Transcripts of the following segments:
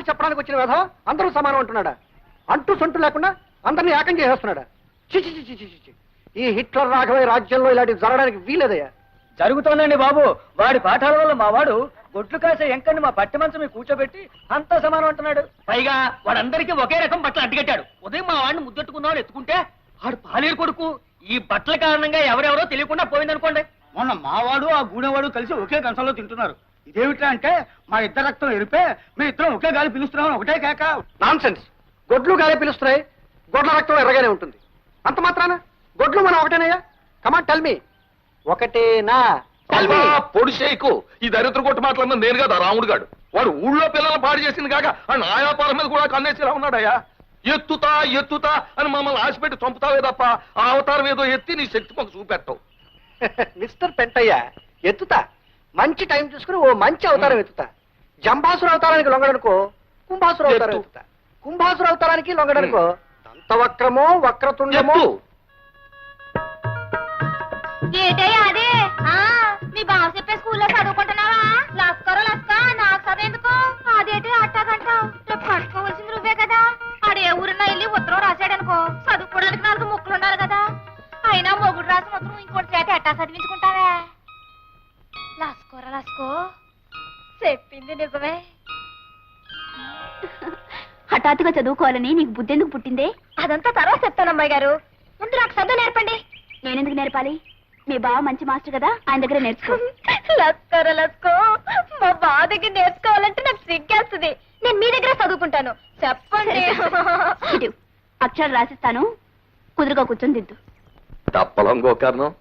పాఠాలు చెప్పడానికి వచ్చిన విధవ అందరూ సమానం అంటున్నాడా? అంటూ సొంటు లేకుండా అందరినీ ఏకం చేసేస్తున్నాడా? చిచి చిచి చిచి చిచి ఈ హిట్లర్ రాఘవయ్య రాజ్యంలో ఇలాంటివి జరగడానికి వీలేదయ్యా? జరుగుతోందండి బాబు. వాడి పాఠాల వల్ల మా వాడు గొడ్లు కాసే ఎంకని మా పట్టి మంచం మీద కూర్చోబెట్టి అంతా సమానం అంటున్నాడు. పైగా వాడందరికీ ఒకే రకం బట్టలు అడ్డుకట్టాడు ఉదయం మా వాడిని ముద్దెట్టుకున్నాడు ఎత్తుకుంటే ఆడు పాలేరు కొడుకు. ఈ బట్టల కారణంగా ఎవరెవరో తెలియకుండా పోయిందనుకోండి. మొన్న మావాడు ఆ గూడెవాడు కలిసి ఒకే కంచంలో తింటున్నారు. ఇదేమిటా అంటే మా ఇద్దరు రక్తం ఎరిపే మీ ఇద్దరం ఒకే గాలి పిలుస్తున్నాం ఒకటే కేక. నాన్ సెన్స్ గొడ్లు గాలే పిలుస్తున్నాయి. గొడ్ల రక్తం ఎర్రగానే ఉంటుంది. అంత మాత్రాన? గొడ్లు మనం ఒకటేనయ్యా? కమాన్ టెల్ మీ ఒకటేనా? Tell me. పొడి షేకు ఈ దరిద్ర కొట్టు మాటలన్నా నేను కదా రాముడు గాడు. వాడు ఊళ్ళో పిల్లల్ని పాడు చేసింది కాక ఆ నాయాపాల మీద కూడా కన్నేసిలా ఉన్నాడయ్యా. ఎత్తుతా ఎత్తుతా అని మమ్మల్ని ఆశపెట్టి చంపుతావే తప్ప ఆ అవతారం ఏదో ఎత్తి నీ శక్తి మాకు చూపెట్టవు. మిస్టర్ పెంటయ్య ఎత్తుతా? మంచి టైం చూసుకుని ఓ మంచి అవతారం ఎత్తుతా. జంబాసుర అవతారానికి లొంగడనుకో కుంభాసుర అవతారం ఎత్తు. ఎత్తుతా. కుంభాసుర అవతారానికి లొంగడనుకో దంతవక్రమో వక్రతుండమో. ఏటయ్యా అదే? ఆ, మీ బావ చెప్పే స్కూల్లో చదువుకుంటున్నావా? లస్కరో లస్క. హఠాత్తుగా చదువుకోవాలని నీకు బుద్ధి ఎందుకు పుట్టిందే? అదంతా తర్వాత చెప్తాను అమ్మాయి గారు. ముందు నాకు చదువు నేర్పండి. నేనెందుకు నేర్పాలి? మీ బావ మంచి మాస్టర్ కదా ఆయన దగ్గర నేర్చుకో. లస్కర లస్కో మా బావ దగ్గర నేర్చుకోవాలంటే నాకు సిగ్గేస్తుంది. నేను మీ దగ్గర చదువుకుంటాను. చెప్పండి. ఇటు అక్షరాలు రాసిస్తాను కుదురుగా కూర్చొని దిద్దు. తప్పలం గోకర్ణం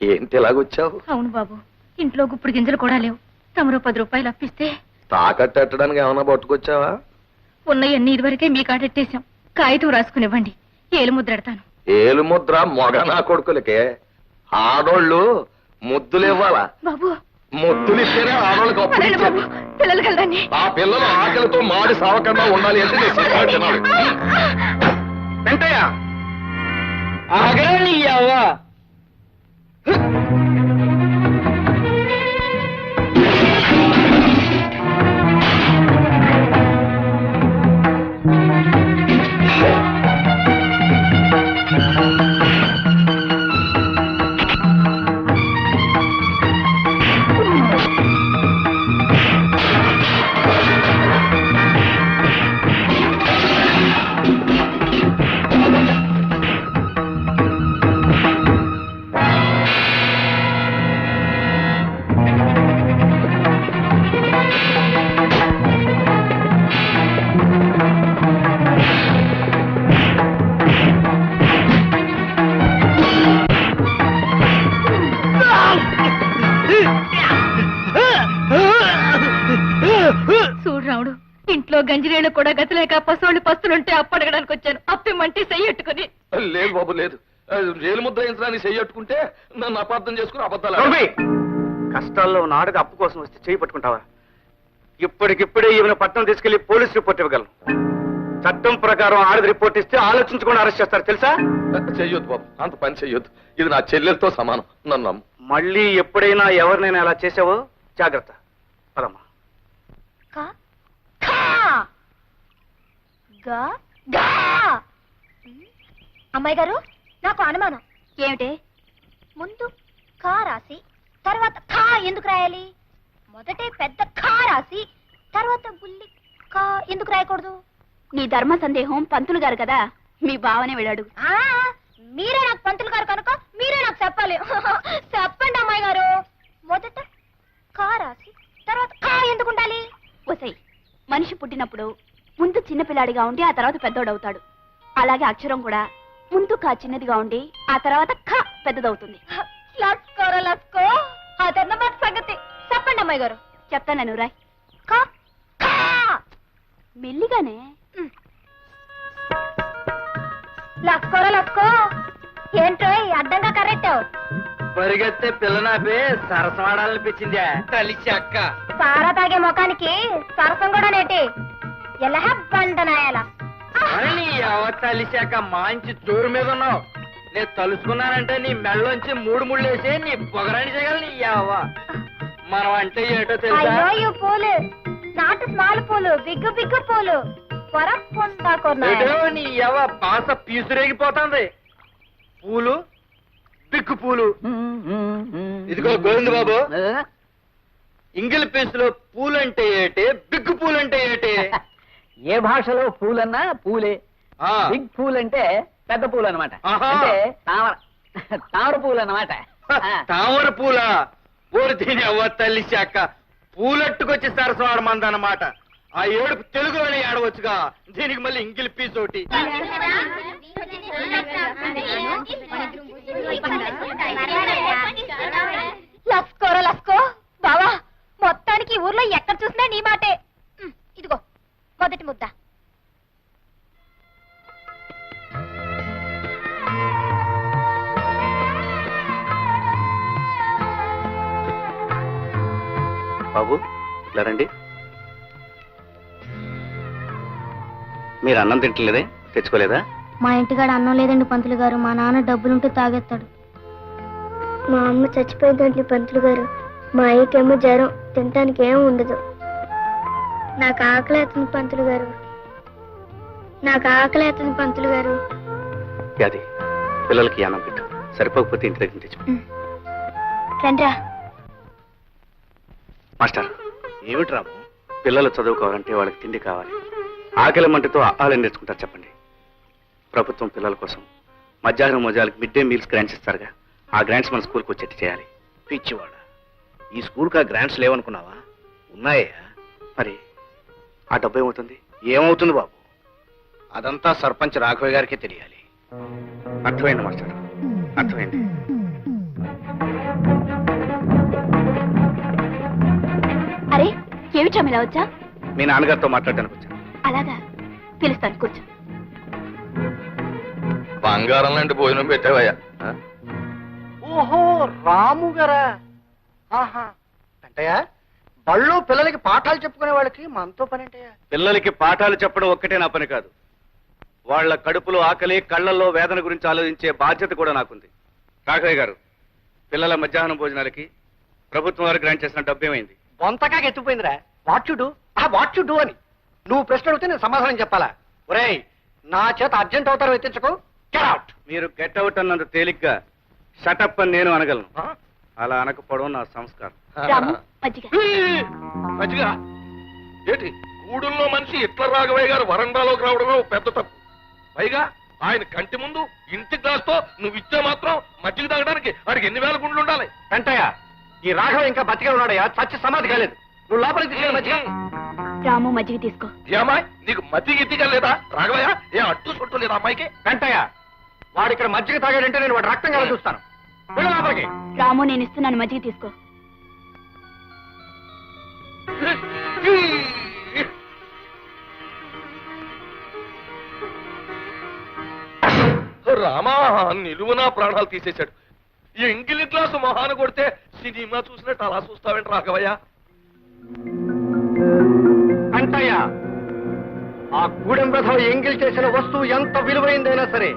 ఏంటి ఇలాగొచ్చావు? అవును బాబు ఇంట్లో గుప్పుడు గింజలు కూడా లేవు. తమరు పది రూపాయలు అప్పిస్తే తాకట్టడానికి ఏమైనా పట్టుకొచ్చావా? ఉన్నయన్ని ఇదివరకే మీ కాడెట్టేశాం కాగితం రాసుకునివ్వండి. ఏలు ముద్రెడతాను. ఏలు ముద్ర మొగ నా కొడుకులకే. ఆడోళ్ళు ముద్దులు ఇవ్వాలా బాబు. ముద్దులు ఇస్తేనే ఆడోళ్ళకి అప్పుడు పదండి బాబు? ఇచ్చేది. పిల్లలు కలదండి ఆ పిల్లలు ఆకలితో మాడి సావకుండా ఉండాలి అంటే నేను సినిమా తినాలి వెంటయ్య ఆగని అవ్వ గంజిరేళ్ళు కూడా గతిలేక పసోళ్ళు పస్తులుంటే అప్పడగడానికి వచ్చాను. అప్పిమంటే చెయ్యట్టుకుని లేదు బాబు లేదు. రేలు ముద్ర యంత్రాన్ని చెయ్యట్టుకుంటే నన్ను అపార్థం చేసుకుని అబద్ధాలు! కష్టాల్లో ఉన్న ఆడది అప్పు కోసం వస్తే చేయి పట్టుకుంటావా? ఇప్పటికిప్పుడే ఈమెను పట్టణం తీసుకెళ్ళి పోలీస్ రిపోర్ట్ ఇవ్వగలను. చట్టం ప్రకారం ఆడది రిపోర్ట్ ఇస్తే ఆలోచించకుండా అరెస్ట్ చేస్తారు తెలుసా? చెయ్యొద్దు బాబు అంత పని చెయ్యొద్దు. ఇది నా చెల్లెలతో సమానం నన్ను మళ్ళీ ఎప్పుడైనా ఎవరినైనా అలా చేసావో? జాగ్రత్త. పదమ్మా. గా గా! అమ్మాయి గారు నాకు అనుమానం. ఏమిటే? ముందు కా రాసి తర్వాత ఖా ఎందుకు రాయాలి? మొదటే పెద్ద ఖా రాసి తర్వాత బుల్లి కా ఎందుకు రాయకూడదు? నీ ధర్మ సందేహం పంతులు గారు కదా మీ బావనే వెళ్ళాడు. ఆ మీరే నాకు పంతులు గారు కనుక మీరే నాకు చెప్పాలి. చెప్పండి అమ్మాయి గారు. మొదట కా రాసి తర్వాత కా ఎందుకు ఉండాలి? ఒసై మనిషి పుట్టినప్పుడు ముందు చిన్నపిల్లాడిగా ఉండి ఆ తర్వాత పెద్దోడవుతాడు. అలాగే అక్షరం కూడా. ముందు కా చిన్నదిగా ఉండి ఆ తర్వాత ఖ పెద్దదవుతుంది. లస్కోర లస్కో అదన్నమాట సంగతి. చెప్పండి అమ్మాయి గారు. చెప్తాను రాయ్ కా కా. మెల్లిగానే. లస్కోర లస్కో ఏంటో అడ్డంగా కరెక్టావు పరిగెత్తే పిల్లనాపే అక్క సారా తాగే ముఖానికి సరసం కూడా నేటి. ఎలా బండనాయాల నీ అవతలిశాక మంచి జోరు మీద ఉన్నావు. నేను తలుసుకున్నానంటే నీ మెళ్ళలోంచి మూడు ముళ్ళు వేసి నీ పొగరాని చేయగలను నీ అవ్వ మనం అంటే ఏటో తెలుసా? అయ్యో పూలు. నాటు స్మాల్ పూలు బిగ్గు బిగ్గు పూలు. నీ ఎవ పాస పీసురేగిపోతుంది. పూలు పిక్కు పూలు. ఇదిగో గోవింద బాబు. ఇంగిల్ పీసులో పూలంటే ఏటే బిగ్గు పూలంటే ఏటే? ఏ భాషలో పూలన్నా పూలే. ఆ, బిగ్ పూల్ అంటే పెద్ద పూలు అనమాట ఆహా. అంటే తామర. తామర పూలు అన్నమాట తామర పూల. పూలు తిని అవ్వ తల్లి శాఖ. పూలట్టుకొచ్చి సరసవాడమందన్నమాట ఆ ఏడుపు తెలుగులోనే ఏడవచ్చుగా దీనికి మళ్ళీ ఇంగిల్ పీస్ ఒకటి. లస్కోరా లస్కో. బావా మొత్తానికి ఈ ఊర్లో ఎక్కడ చూసినా నీ మాటే. ఉమ్, ఇదిగో. మొదటి ముద్ద. బాబు ఇట్లా రండి. మీరు అన్నం తింటలేదే? తెచ్చుకోలేదా? మా ఇంటికాడ అన్నం లేదండి పంతులు గారు. మా నాన్న డబ్బులుంటే తాగేస్తాడు. మా అమ్మ చచ్చిపోయిందండి పంతులు గారు. మా అయ్యకేమో జ్వరం. తినటానికి ఏం ఉండదు. నాకు ఆకలి పంతులు గారు. నాకు ఆకలి పంతులు గారు. అది పిల్లలకి అన్నం పెట్టు. సరిపోకపోతే ఇంటి దగ్గర తెచ్చు రండ్రా. మాస్టర్. ఏమిటి రాము పిల్లలు చదువుకోవాలంటే వాళ్ళకి తిండి కావాలి. ఆకలి మంటతో ఆహారం నేర్చుకుంటారు చెప్పండి. ప్రభుత్వం పిల్లల కోసం మధ్యాహ్నం మోజాలకు మిడ్ డే మీల్స్ గ్రాంట్స్ ఇస్తారుగా. ఆ గ్రాంట్స్ మన స్కూల్కి వచ్చేట్టు చేయాలి. పిచ్చివాడ. ఈ స్కూల్కి ఆ గ్రాంట్స్ లేవనుకున్నావా? ఉన్నాయా? మరి ఆ డబ్బు ఏమవుతుంది? ఏమవుతుంది బాబు? అదంతా సర్పంచ్ రాఘవ గారికే తెలియాలి. అర్థమైంది మాస్టర్? అర్థమైంది. అరే ఏమిటా ఇలా వచ్చా? మీ నాన్నగారితో మాట్లాడడానికి వచ్చాను అలాగా. పిలుస్తాను కూర్చో. బంగారం లాంటి భోజనం పెట్టావయ్యా? ఓహో రాము గారా? ఆహా. బళ్ళు పిల్లలకి పాఠాలు చెప్పుకునే వాళ్ళకి మనతో పని అంటయ్యా పిల్లలకి పాఠాలు చెప్పడం ఒక్కటే నా పని కాదు. వాళ్ళ కడుపులో ఆకలి కళ్ళల్లో వేదన గురించి ఆలోచించే బాధ్యత కూడా నాకుంది. రాఘవయ్య గారు పిల్లల మధ్యాహ్నం భోజనాలకి ప్రభుత్వం వారు గ్రాంట్ చేసిన డబ్బు ఏమైంది? బొంతగా ఎత్తుపోయిందిరా వాట్ యు డూ? ఆ వాట్ యు డూ అని. నువ్వు ప్రశ్న అడిగితే నేను సమాధానం చెప్పాలా? ఒరేయ్ నా చేత అర్జెంట్ అవుతారు ఎత్తించకు. అవుట్ మీరు గెట్ అవుట్ అన్నంత తేలిగ్గా షటప్ అని నేను అనగలను. అలా అనకపోవడం నా సంస్కారం. రాము మజ్జిగ ఏంటి? గూడుల్లో మనిషి ఇట్ల రాఘవయ్య గారు వరండాలోకి రావడమే ఓ పెద్ద తప్పు. పైగా ఆయన కంటి ముందు ఇంటి గ్లాస్తో నువ్వు ఇచ్చే మాత్రం మజ్జిగ తాగడానికి వాడికి ఎన్ని వేల గుండ్లు ఉండాలి? వెంటయ్య ఈ రాఘవ ఇంకా బతికే ఉన్నాడయ్యా. చచ్చి సమాధి కాలేదు. నువ్వు లోపలికి తీసుకెళ్ళి రాము మజ్జిగ తీసుకో. ఏమాయ్ నీకు మజ్జిగ ఇద్దిగా లేదా? రాఘవయ్య ఏ అడ్డు సొట్టు లేదా అమ్మాయికి? వెంటయ్య వాడు ఇక్కడ మజ్జిగ తాగాడంటే నేను వాడు రక్తం కల చూస్తాను. వెళ్ళు లోపలికి. రాము నేను ఇస్తున్నాను. మజ్జిగ తీసుకో. రామా నిలువునా ప్రాణాలు తీసేశాడు. ఎంగిలి గ్లాసు మొహాన కొడితే సినిమా చూసినట్టు అలా చూస్తావేంటి రాఘవయ్య? అంటయ్య ఆ గూడెం రథం ఎంగిల్ చేసిన వస్తువు ఎంత విలువైందైనా సరే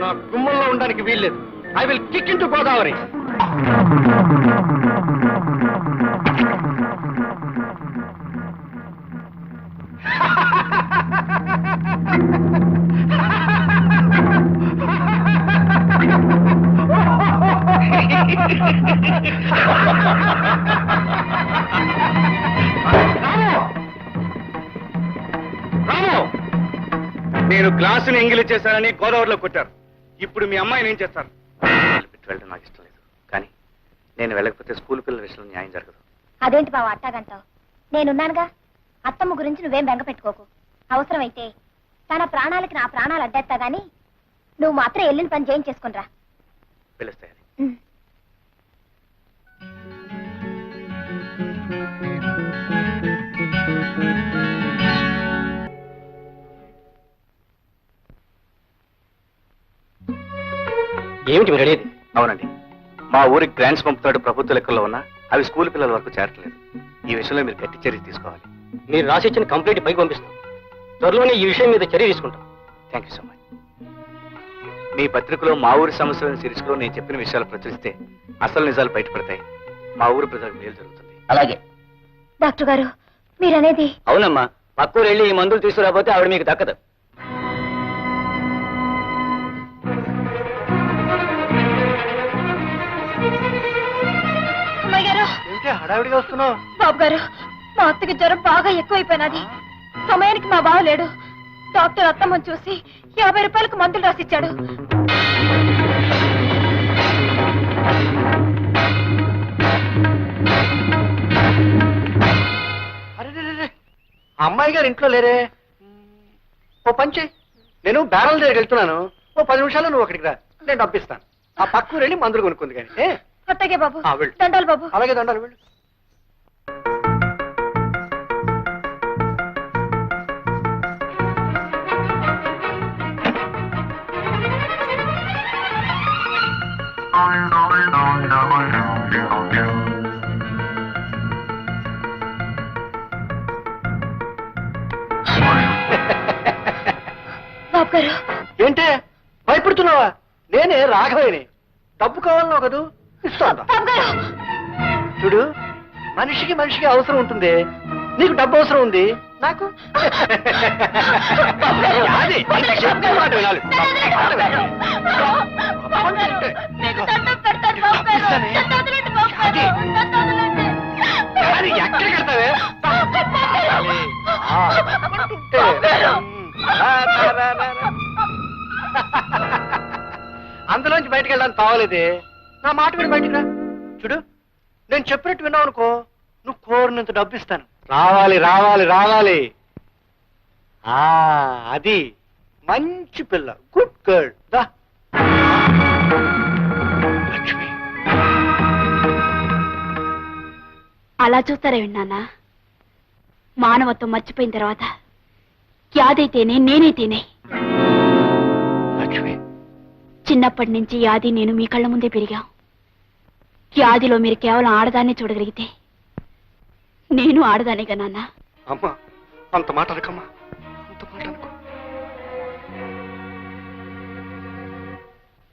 నా గుమ్మంలో ఉండడానికి వీల్లేదు. I will kick in to Godavari Ramu నేను గ్లాసుని ఎంగిలి చేశానని గోదావరిలో కొట్టారు. ఇప్పుడు మీ అమ్మాయిని ఏం చేస్తారు? పెట్టి వెళ్ళడం నాకు ఇష్టం లేదు. కానీ నేను వెళ్ళకపోతే స్కూల్ పిల్లల విషయంలో న్యాయం జరగదు. అదేంటి బావ అట్టాగంటావు? నేనున్నానుగా. అత్తమ్మ గురించి నువ్వేం బెంగ పెట్టుకోకు. అవసరమైతే తన ప్రాణాలకి నా ప్రాణాలు అడ్డేస్తా గాని నువ్వు మాత్రం వెళ్ళిన పని చేయించేసుకునిరా పిలుస్తాయని. ఏమిటి మీరు అడిగేది అవునండి. మా ఊరికి గ్రాంట్స్ పంపుతాడు ప్రభుత్వ లెక్కల్లో ఉన్నా అవి స్కూల్ పిల్లల వరకు చేరట్లేదు. ఈ విషయంలో మీరు గట్టి చర్య తీసుకోవాలి. మీరు రాసిచ్చిన కంప్లైంట్ పైకి పంపిస్తాం. త్వరలోనే ఈ విషయం మీద చర్య తీసుకుంటాం. థ్యాంక్ యూ సో మచ్ మీ పత్రికలో మా ఊరి సమస్యలను సిరీస్లో నేను చెప్పిన విషయాలు ప్రచురిస్తే అసలు నిజాలు బయటపడతాయి. మా ఊరు ప్రజలకు మేలు జరుగుతుంది. అలాగే. డాక్టర్ గారు మీరనేది? అవునమ్మా. పక్కూరు వెళ్ళి ఈ మందులు తీసుకురాకపోతే ఆవిడ మీకు దక్కదు. హడావిడిగా వస్తున్నావు? బాబు గారు మా అత్తకి జ్వరం బాగా ఎక్కువైపోయినది. సమయానికి మా బావ లేడు. డాక్టర్ అత్తమ్మని చూసి యాభై రూపాయలకు మందులు రాసిచ్చాడు. అమ్మాయి గారు ఇంట్లో లేరే? ఓ పంచే నేను బ్యారల్ దగ్గరికి వెళ్తున్నాను. ఓ పది నిమిషాల్లో నువ్వు అక్కడికి రా. నేను డబ్బిస్తాను ఆ పక్కకు వెళ్ళి మందులు కొనుక్కుంది కానీ? అత్తగే బాబు. దండాలు బాబు. అలాగే దండాలు వెళ్ళు. రాఘవేని. డబ్బు కావాలన్నావు కదూ? ఇస్తాను చూడు మనిషికి మనిషికి అవసరం ఉంటుంది. నీకు డబ్బు అవసరం ఉంది. నాకు? అంటే చెప్పే అందులోంచి బయటకు వెళ్ళడానికి తావలేదే నా మాట విని బయటికి రా. చూడు నేను చెప్పినట్టు విన్నావు అనుకో నువ్వు కోరినంత డబ్బు ఇస్తాను రావాలి రావాలి రావాలి. ఆ అది మంచి పిల్ల. గుడ్ గర్ల్ దా. లక్ష్మి. అలా చూస్తారే విన్నానా మానవత్వం మర్చిపోయిన తర్వాత యాదైతేనే నేనైతేనే. చిన్నప్పటి నుంచి యాది నేను మీ కళ్ళ ముందే పెరిగాం. యాదిలో మీరు కేవలం ఆడదాన్నే చూడగలిగితే నేను ఆడదానేగా నాన్న. అమ్మా అంత మాట అనకమ్మా. అంత మాట అనుకో.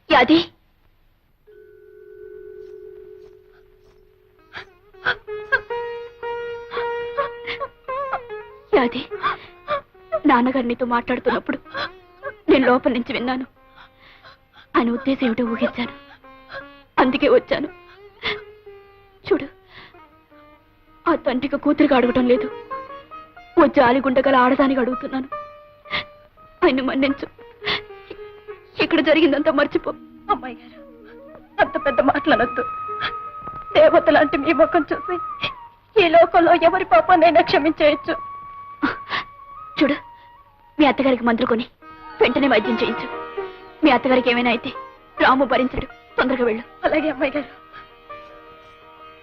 యాది? యాది నాన్నగారు నీతో మాట్లాడుతున్నప్పుడు నేను లోపల నుంచి విన్నాను. ఆయన ఉద్దేశం ఏమిటో ఊహించాను. అందుకే వచ్చాను. చూడు ఆ తండ్రికి కూతురికి అడగటం లేదు. ఓ జాలిగుండగల ఆడదానికి అడుగుతున్నాను. ఆయన మన్నించు. ఇక్కడ జరిగిందంతా మర్చిపో. అమ్మాయి గారు అంత పెద్ద మాటలనొద్దు. దేవత లాంటి మీ ముఖం చూసి ఈ లోకంలో ఎవరి పాపాన్నైనా క్షమించేయచ్చు. చూడు మీ అత్తగారికి మందులు కొని వెంటనే వైద్యం చేయించు. మీ అత్తగారికి ఏమైనా అయితే రాము భరించడు. తొందరగా వెళ్ళు. అలాగే అమ్మాయి గారు.